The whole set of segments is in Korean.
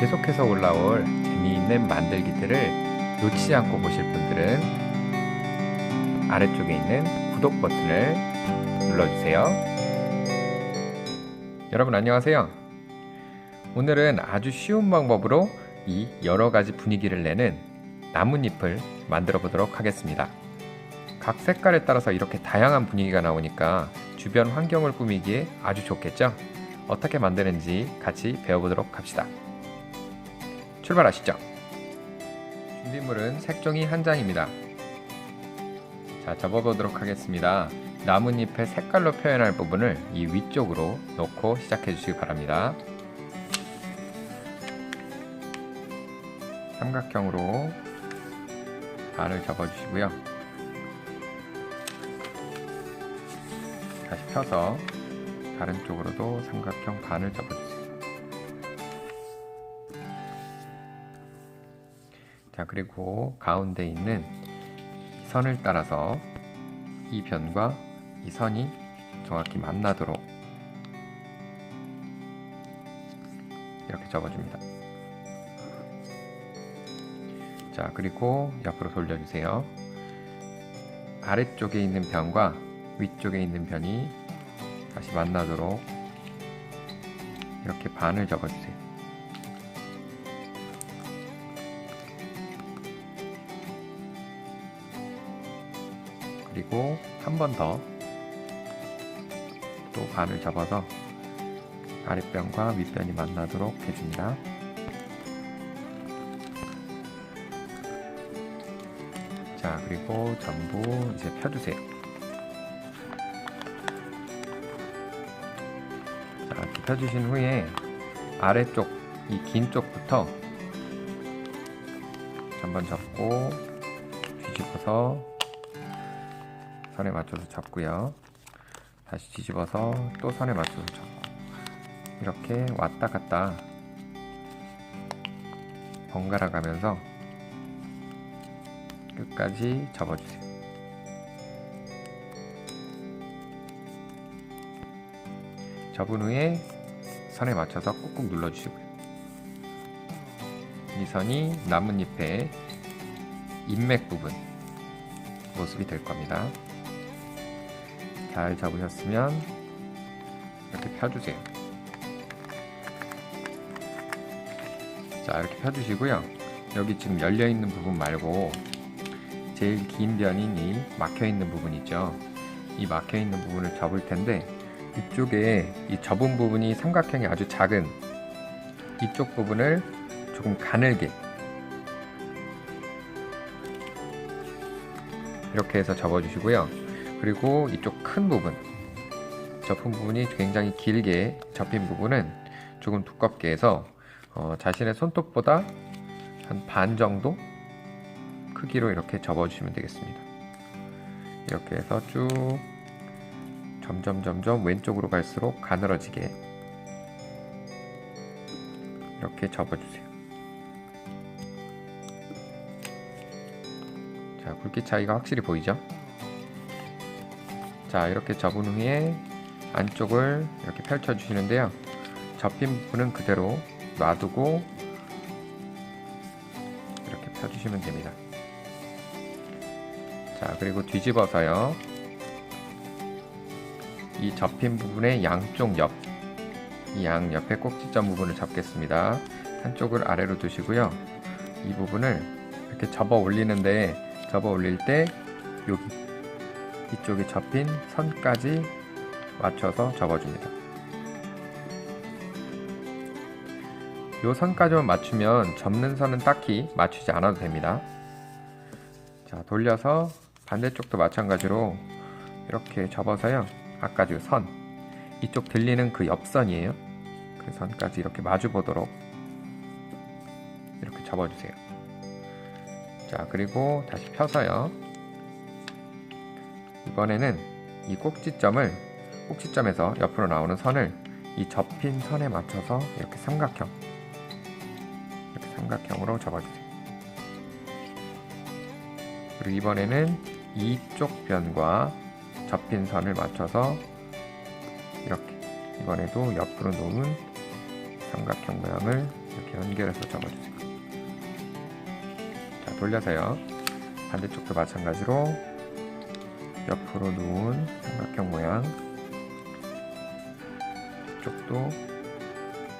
계속해서 올라올 재미있는 만들기들을 놓치지 않고 보실 분들은 아래쪽에 있는 구독 버튼을 눌러주세요. 여러분 안녕하세요. 오늘은 아주 쉬운 방법으로 이 여러 가지 분위기를 내는 나뭇잎을 만들어 보도록 하겠습니다. 각 색깔에 따라서 이렇게 다양한 분위기가 나오니까 주변 환경을 꾸미기에 아주 좋겠죠? 어떻게 만드는지 같이 배워보도록 합시다. 출발하시죠. 준비물은 색종이 한 장입니다. 자, 접어보도록 하겠습니다. 나뭇잎의 색깔로 표현할 부분을 이 위쪽으로 놓고 시작해 주시기 바랍니다. 삼각형으로 반을 접어주시고요. 다시 펴서 다른 쪽으로도 삼각형 반을 접어주세요. 자, 그리고 가운데 있는 선을 따라서 이 변과 이 선이 정확히 만나도록 이렇게 접어줍니다. 자, 그리고 옆으로 돌려주세요. 아래쪽에 있는 변과 위쪽에 있는 변이 다시 만나도록 이렇게 반을 접어주세요. 그리고 한 번 더 또 반을 접어서 아랫변과 윗변이 만나도록 해줍니다. 자, 그리고 전부 이제 펴주세요. 자, 이렇게 펴주신 후에 아래쪽, 이 긴 쪽부터 한번 접고 뒤집어서 선에 맞춰서 잡고요. 다시 뒤집어서 또 선에 맞춰서 잡고 이렇게 왔다 갔다 번갈아 가면서 끝까지 접어주세요. 접은 후에 선에 맞춰서 꾹꾹 눌러주시고요. 이 선이 나뭇잎의 인맥 부분 모습이 될 겁니다. 잘 잡으셨으면 이렇게 펴주세요. 자, 이렇게 펴주시고요. 여기 지금 열려 있는 부분 말고 제일 긴 변인 이 막혀 있는 부분 있죠. 이 막혀 있는 부분을 접을 텐데 이쪽에 이 접은 부분이 삼각형이 아주 작은 이쪽 부분을 조금 가늘게 이렇게 해서 접어주시고요. 그리고 이쪽 큰 부분 접힌 부분이 굉장히 길게 접힌 부분은 조금 두껍게 해서 어, 자신의 손톱보다 한 반 정도 크기로 이렇게 접어주시면 되겠습니다. 이렇게 해서 쭉 점점 점점 왼쪽으로 갈수록 가늘어지게 이렇게 접어주세요. 자, 굵기 차이가 확실히 보이죠? 자, 이렇게 접은 후에 안쪽을 이렇게 펼쳐 주시는데요. 접힌 부분은 그대로 놔두고 이렇게 펴주시면 됩니다. 자, 그리고 뒤집어서요. 이 접힌 부분의 양쪽 옆, 이 양 옆에 꼭지점 부분을 잡겠습니다. 한쪽을 아래로 두시고요. 이 부분을 이렇게 접어 올리는데 접어 올릴 때 여기 이쪽에 접힌 선까지 맞춰서 접어줍니다. 요 선까지만 맞추면 접는 선은 딱히 맞추지 않아도 됩니다. 자, 돌려서 반대쪽도 마찬가지로 이렇게 접어서요. 아까 그 선, 이쪽 들리는 그 옆선이에요. 그 선까지 이렇게 마주 보도록 이렇게 접어주세요. 자, 그리고 다시 펴서요. 이번에는 이 꼭지점을 꼭지점에서 옆으로 나오는 선을 이 접힌 선에 맞춰서 이렇게 삼각형 이렇게 삼각형으로 접어주세요. 그리고 이번에는 이쪽 변과 접힌 선을 맞춰서 이렇게 이번에도 옆으로 놓은 삼각형 모양을 이렇게 연결해서 접어주세요. 자, 돌려서요. 반대쪽도 마찬가지로 옆으로 누운 삼각형 모양. 쪽도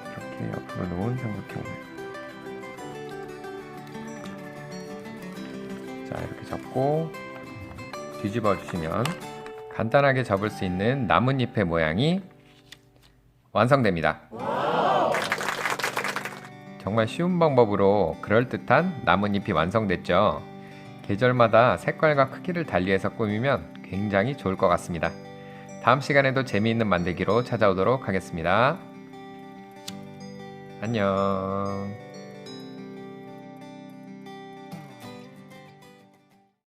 이렇게 옆으로 누운 삼각형 모양. 자, 이렇게 잡고 뒤집어 주시면 간단하게 접을 수 있는 나뭇잎의 모양이 완성됩니다. 정말 쉬운 방법으로 그럴듯한 나뭇잎이 완성됐죠. 계절마다 색깔과 크기를 달리해서 꾸미면 굉장히 좋을 것 같습니다. 다음 시간에도 재미있는 만들기로 찾아오도록 하겠습니다. 안녕.